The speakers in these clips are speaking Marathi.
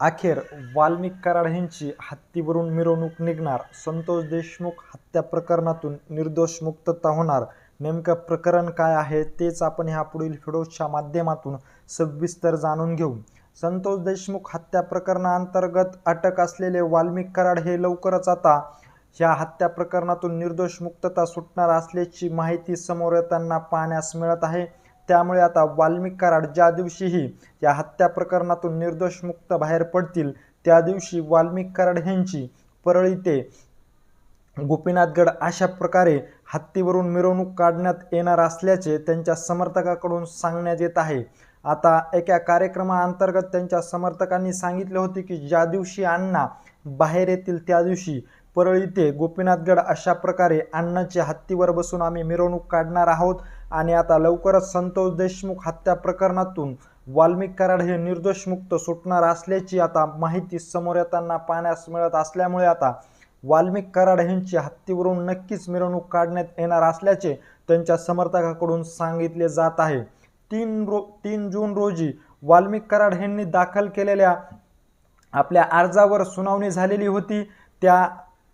अखेर वाल्मिक कराड यांची हत्तीवरून मिरवणूक निघणार. संतोष देशमुख हत्या प्रकरणातून निर्दोष मुक्तता होणार. नेमकं प्रकरण काय आहे तेच आपण ह्या पुढील व्हिडिओच्या माध्यमातून सविस्तर जाणून घेऊ. संतोष देशमुख हत्या प्रकरणाअंतर्गत अटक असलेले वाल्मिक कराड हे लवकरच आता ह्या हत्या प्रकरणातून निर्दोष मुक्तता सुटणार असल्याची माहिती समोर येताना पाहण्यास मिळत आहे. त्यामुळे आता वाल्मिक कराड ज्या दिवशीही या हत्या प्रकरणातून निर्दोष मुक्त बाहेर पडतील त्या दिवशी वाल्मिक कराड यांची परळी ते गोपीनाथगड अशा प्रकारे हत्तीवरून मिरवणूक काढण्यात येणार असल्याचे त्यांच्या समर्थकाकडून सांगण्यात येत आहे. आता एका कार्यक्रमाअंतर्गत त्यांच्या समर्थकांनी सांगितले होते की ज्या दिवशी अण्णा बाहेर येतील त्या दिवशी परळी ते गोपीनाथगड अशा प्रकारे अण्णाच्या हत्तीवर बसून आम्ही मिरवणूक काढणार आहोत. आणि आता लवकरच संतोष देशमुख हत्या प्रकरणातून वाल्मिक कराड हे निर्दोष मुक्त सुटणार असल्याची आता माहिती समोर येताना पाहण्यास मिळत असल्यामुळे आता वाल्मिक कराड यांची हत्तीवरून नक्कीच मिरवणूक काढण्यात येणार असल्याचे त्यांच्या समर्थकाकडून सांगितले जात आहे. तीन रो तीन जून रोजी वाल्मिक कराड यांनी दाखल केलेल्या आपल्या अर्जावर सुनावणी झालेली होती. त्या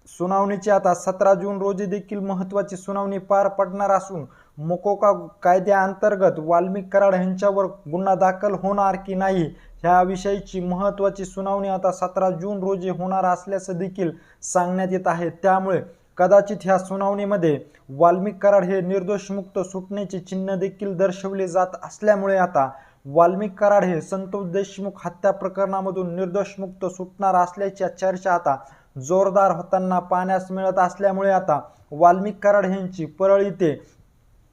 सुनावणीची आता सतरा जून रोजी देखील महत्त्वाची सुनावणी पार पडणार असून मोकोका कायद्याअंतर्गत वाल्मिक कराड यांच्यावर गुन्हा दाखल होणार की नाही ह्याविषयीची महत्त्वाची सुनावणी आता सतरा जून रोजी होणार असल्याचं देखील सांगण्यात येत आहे. त्यामुळे कदाचित ह्या सुनावणीमध्ये वाल्मिक कराड हे निर्दोषमुक्त सुटण्याचे चिन्ह देखील दर्शवले जात असल्यामुळे आता वाल्मिक कराड हे संतोष देशमुख हत्या प्रकरणामधून निर्दोषमुक्त सुटणार असल्याच्या चर्चा आता जोरदार होताना पाण्यास मिळत असल्यामुळे आता वाल्मिक कराड यांची परळी ते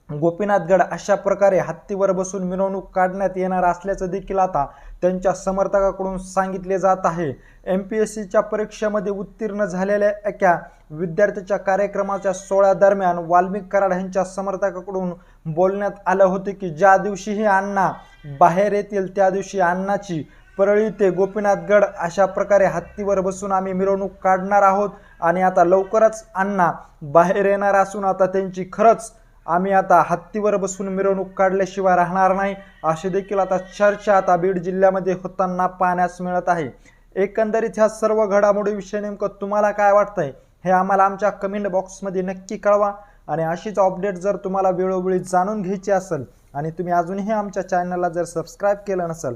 गोपीनाथगड अशा प्रकारे हत्तीवर बसून मिरवणूक काढण्यात येणार असल्याचं देखील आता त्यांच्या समर्थकाकडून सांगितले जात आहे. एम पी एस सीच्या परीक्षेमध्ये उत्तीर्ण झालेल्या एका विद्यार्थ्याच्या कार्यक्रमाच्या सोहळ्यादरम्यान वाल्मिक कराड यांच्या समर्थकाकडून बोलण्यात आलं होते की ज्या दिवशीही अण्णा बाहेर येतील त्या दिवशी अण्णाची परळी ते गोपीनाथगड अशा प्रकारे हत्तीवर बसून आम्ही मिरवणूक काढणार आहोत आणि आता लवकरच अण्णा बाहेर येणार असून आता त्यांची खरंच आम्ही आता हत्तीवर बसून मिरवणूक काढल्याशिवाय राहणार नाही अशी देखील आता चर्चा आता बीड जिल्ह्यामध्ये होताना पाहण्यास मिळत आहे. एकंदरीत ह्या सर्व घडामोडीविषयी नेमकं तुम्हाला काय वाटतंय हे आम्हाला आमच्या कमेंट बॉक्समध्ये नक्की कळवा आणि अशीच अपडेट जर तुम्हाला वेळोवेळी जाणून घ्यायची असेल आणि तुम्ही अजूनही आमच्या चॅनलला जर सबस्क्राईब केलं नसेल